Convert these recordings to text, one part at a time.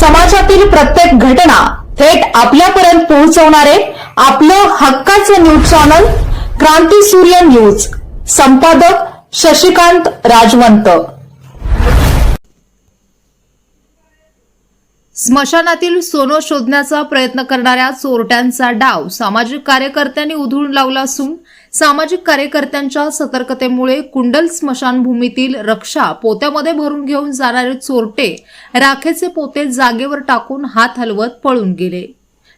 समाजातील प्रत्येक घटना थेट आपल्यापर्यंत पोहोचवणारे आपलं हक्काचं न्यूज चॅनल क्रांती सूर्य न्यूज. संपादक शशिकांत राजवंत. स्मशानातील सोनं शोधण्याचा प्रयत्न करणाऱ्या चोरट्यांचा डाव सामाजिक कार्यकर्त्यांनी उधळून लावला असून सामाजिक कार्यकर्त्यांच्या सतर्कतेमुळे कुंडल स्मशानभूमीतील रक्षा पोत्यामध्ये भरून घेऊन जाणारे चोरटे राखेचे पोते जागेवर टाकून हात हलवत पळून गेले.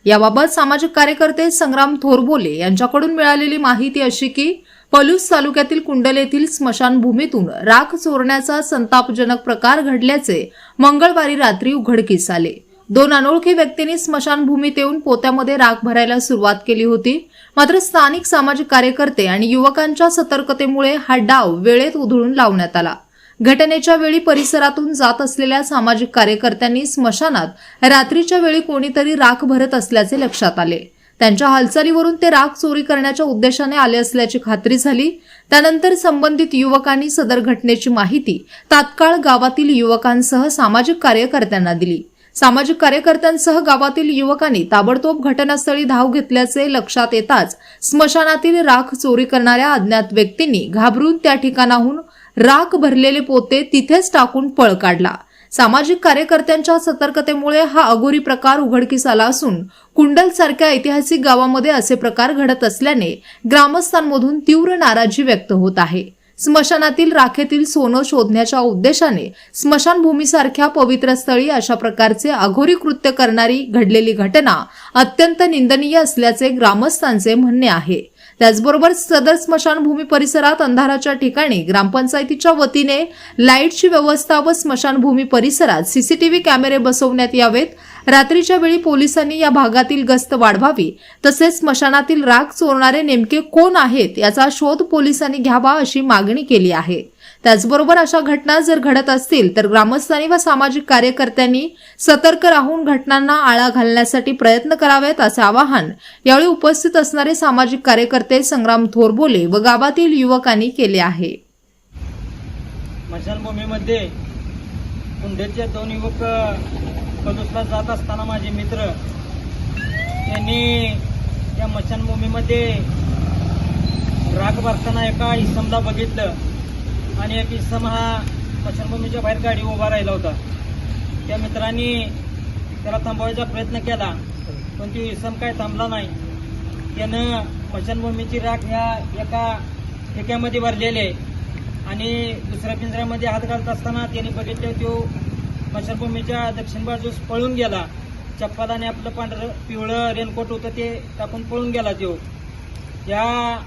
याबाबत सामाजिक कार्यकर्ते संग्राम थोरबोले यांच्याकडून मिळालेली माहिती अशी की पलूस तालुक्यातील कुंडल येथील स्मशानभूमीतून राख चोरण्याचा संतापजनक प्रकार घडल्याचे मंगळवारी रात्री उघडकीस आले. दोन अनोळखी व्यक्तींनी स्मशानभूमीत येऊन पोत्यामध्ये राख भरायला सुरुवात केली होती. मात्र स्थानिक सामाजिक कार्यकर्ते आणि युवकांच्या सतर्कतेमुळे हा डाव वेळेत उधळून लावण्यात आला. घटनेच्या वेळी परिसरातून जात असलेल्या सामाजिक कार्यकर्त्यांनी स्मशानात रात्रीच्या वेळी कोणीतरी राख भरत असल्याचे लक्षात आले. त्यांच्या हालचालीवरून ते राख चोरी करण्याच्या उद्देशाने आले असल्याची खात्री झाली. त्यानंतर संबंधित युवकांनी सदर घटनेची माहिती तात्काळ गावातील युवकांसह सामाजिक कार्यकर्त्यांना दिली. सामाजिक कार्यकर्त्यांसह गावातील युवकांनी ताबडतोब घटनास्थळी धाव घेतल्याचे लक्षात येताच स्मशानातील राख चोरी करणाऱ्या अज्ञात व्यक्तींनी घाबरून त्या ठिकाणाहून राख भरलेले पोते तिथेच टाकून पळ काढला. सामाजिक कार्यकर्त्यांच्या सतर्कतेमुळे हा अघोरी प्रकार उघडकीस आला असून कुंडल सारख्या ऐतिहासिक गावामध्ये असे प्रकार घडत असल्याने ग्रामस्थांमधून तीव्र नाराजी व्यक्त होत आहे. स्मशानातील राखेतील सोनं शोधण्याच्या उद्देशाने स्मशानभूमीसारख्या पवित्र स्थळी अशा प्रकारचे अघोरी कृत्य करणारी घडलेली घटना अत्यंत निंदनीय असल्याचे ग्रामस्थांचे म्हणणे आहे. त्याचबरोबर सदर स्मशानभूमी परिसरात अंधाराच्या ठिकाणी ग्रामपंचायतीच्या वतीने लाईटची व्यवस्था व स्मशानभूमी परिसरात सीसीटीव्ही कॅमेरे बसवण्यात यावेत रात्रीच्या वेळी पोलिसांनी या भागातील गस्त वाढवावी तसेच स्मशानातील राग चोरणारे नेमके कोण आहेत याचा शोध पोलिसांनी घ्यावा अशी मागणी केली आहे. त्याचबरोबर अशा घटना जर घडत असतील तर ग्रामस्थांनी व सामाजिक कार्यकर्त्यांनी सतर्क राहून घटनांना आळा घालण्यासाठी प्रयत्न करावेत असे आवाहन यावेळी उपस्थित असणारे सामाजिक कार्यकर्ते संग्राम थोरबोले व गावातील युवकांनी केले आहे. स्मशानभूमीमध्ये कुंडेचे दोन युवक कदूसला जात असताना माझे मित्र त्यांनी त्या मशानभूमीमध्ये राग भरताना एका इसमला बघितलं. आणि एक इसम हा मशानभूमीच्या बाहेर गाडी उभा राहिला होता. त्या मित्रांनी त्याला थांबवायचा प्रयत्न केला पण तो इसम काय थांबला नाही. त्यानं मशानभूमीची राख ह्या एका ठेक्यामध्ये भरलेली आहे. आणि दुसऱ्या पिंजऱ्यामध्ये हात घालत असताना त्याने बघितलं तो मच्छरभूमीच्या दक्षिण बाजूस पळून गेला. चप्पल आणि आपलं पांढरं पिवळं रेनकोट होतं ते टाकून पळून गेला तो. त्या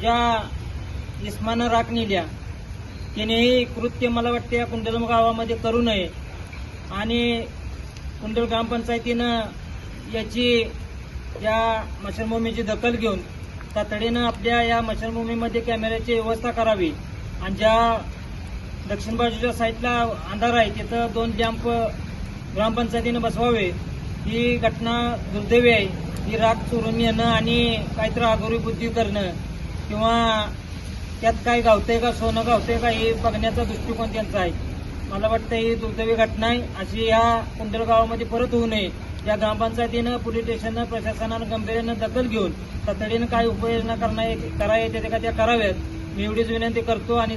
ज्या इस्मानं राख नेल्या. तिनेही कृत्य मला वाटते या कुंडलम गावामध्ये करू नये. आणि कुंडल ग्रामपंचायतीनं याची या मच्छरभूमीची दखल घेऊन तातडीनं आपल्या या मच्छरभूमीमध्ये कॅमेऱ्याची व्यवस्था करावी. आणि ज्या दक्षिण बाजूच्या साईडला अंधार आहे. तिथं दोन डॅम्प ग्रामपंचायतीनं बसवावे. ही घटना दुर्दैवी आहे. ही राग चोरून येणं आणि काहीतरी आगोरी बुद्धी करणं किंवा त्यात काय गावतंय का सोनं गावतंय का हे बघण्याचा दृष्टिकोन त्यांचा आहे. मला वाटतं ही दुर्दैवी घटना आहे. अशी या कुंडल गावामध्ये परत होऊ नये. या ग्रामपंचायतीनं पोलीस स्टेशननं प्रशासनानं गंभीर्यानं दखल घेऊन तातडीनं काय उपाययोजना करणार करायला येते का त्या कराव्यात. मी एवढीच विनंती करतो आणि